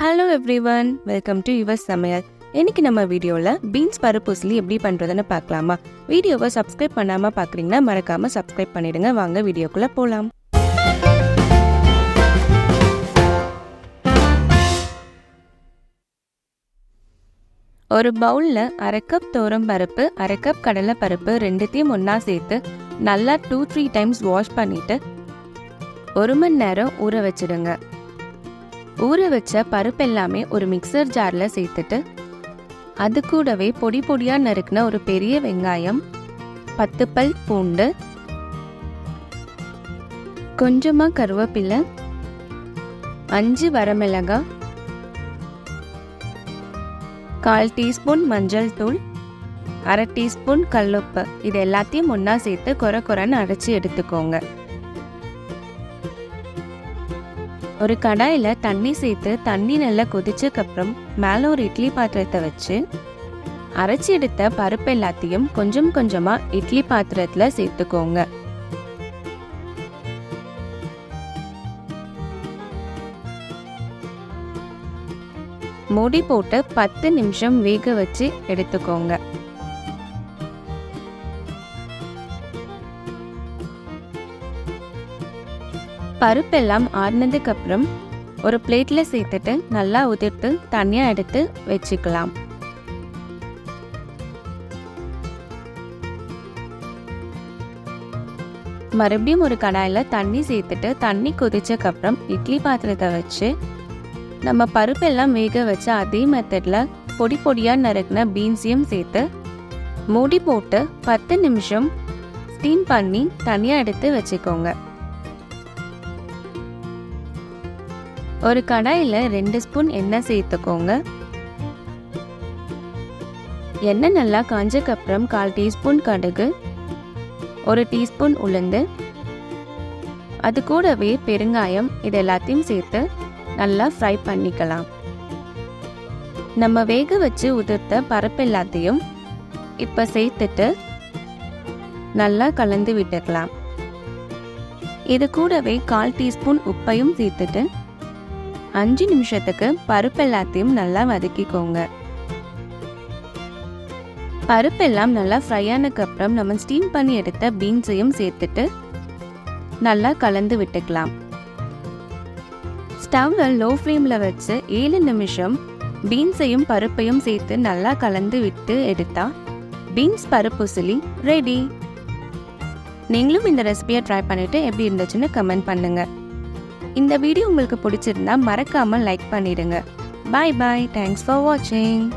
Hello everyone welcome to your சமையல் இன்னைக்கு நம்ம வீடியோவில் பீன்ஸ் பருப்பு சிலி எப்படி பண்ணுறதுன்னு பார்க்கலாமா? வீடியோவை சப்ஸ்கிரைப் பண்ணாமல் பார்க்குறீங்கன்னா மறக்காமல் சப்ஸ்கிரைப் பண்ணிடுங்க. வாங்க வீடியோக்குள்ளே போகலாம் ஒரு பவுலில் அரை கப் தோரம் பருப்பு அரை கப் கடலை பருப்பு ரெண்டுத்தையும் ஒன்றா சேர்த்து நல்லா டூ த்ரீ டைம்ஸ் வாஷ் பண்ணிவிட்டு ஒரு மணி நேரம் ஊற வச்சிடுங்க. ஊற வச்ச பருப்பு எல்லாமே ஒரு மிக்சர் ஜாரில் சேர்த்துட்டு அது கூடவே பொடி பொடியாக நறுக்கின ஒரு பெரிய வெங்காயம் பத்து பல் பூண்டு கொஞ்சமாக கருவேப்பிலை அஞ்சு வரமிளகாய் கால் டீஸ்பூன் மஞ்சள் தூள் அரை டீஸ்பூன் கல்லுப்பு. இது எல்லாத்தையும் ஒன்றா சேர்த்து கொர கொரன்னு அரைச்சி எடுத்துக்கோங்க. ஒரு கடாயில் தண்ணி சேர்த்து தண்ணி நல்லா கொதிச்சக்கப்புறம் மேலே ஒரு இட்லி பாத்திரத்தை வச்சு அரைச்சி எடுத்த பருப்பு எல்லாத்தையும் கொஞ்சம் கொஞ்சமாக இட்லி பாத்திரத்தில் சேர்த்துக்கோங்க. மூடி போட்டு பத்து நிமிஷம் வேக வச்சு எடுத்துக்கோங்க. பருப்பெல்லாம் ஆறினதுக்கப்புறம் ஒரு பிளேட்டில் சேர்த்துட்டு நல்லா உதிர்த்து தனியாக எடுத்து வச்சுக்கலாம். மறுபடியும் ஒரு கடாயில் தண்ணி சேர்த்துட்டு தண்ணி கொதிச்சக்கப்புறம் இட்லி பாத்திரத்தை வச்சு நம்ம பருப்பெல்லாம் வேக வச்ச அதே மெத்தடில் பொடி பொடியாக நறுக்கின பீன்ஸையும் சேர்த்து மூடி போட்டு பத்து நிமிஷம் ஸ்டீம் பண்ணி தனியாக எடுத்து வச்சுக்கோங்க. ஒரு கடாயில் ரெண்டு ஸ்பூன் எண்ணெய் சேர்த்துக்கோங்க. எண்ணெய் நல்லா காஞ்சக்கப்புறம் கால் டீஸ்பூன் கடுகு ஒரு டீஸ்பூன் உளுந்து அது கூடவே பெருங்காயம் இது எல்லாத்தையும் சேர்த்து நல்லா ஃப்ரை பண்ணிக்கலாம். நம்ம வேக வச்சு உதிர்த்த பருப்பு எல்லாத்தையும் இப்போ சேர்த்துட்டு நல்லா கலந்து விட்டுக்கலாம். இது கூடவே கால் டீஸ்பூன் உப்பையும் சேர்த்துட்டு அஞ்சு நிமிஷத்துக்கு பருப்பு எல்லாத்தையும் நல்லா வதக்கிக்கோங்க. பருப்பெல்லாம் நல்லா ஃப்ரை ஆனதுக்கப்புறம் நம்ம ஸ்டீம் பண்ணி எடுத்த பீன்ஸையும் சேர்த்துட்டு நல்லா கலந்து விட்டுக்கலாம். ஸ்டவ்வை லோ ஃப்ளேமில் வச்சு ஏழு நிமிஷம் பீன்ஸையும் பருப்பையும் சேர்த்து நல்லா கலந்து விட்டு எடுத்தா பீன்ஸ் பருப்பு சிலி ரெடி நீங்களும் இந்த ரெசிபியை ட்ரை பண்ணிவிட்டு எப்படி இருந்துச்சுன்னு கமெண்ட் பண்ணுங்கள் இந்த வீடியோ உங்களுக்கு பிடிச்சிருந்தா மறக்காமல் லைக் பண்ணிடுங்க. பாய் பாய் தேங்க்ஸ் ஃபார் வாட்சிங்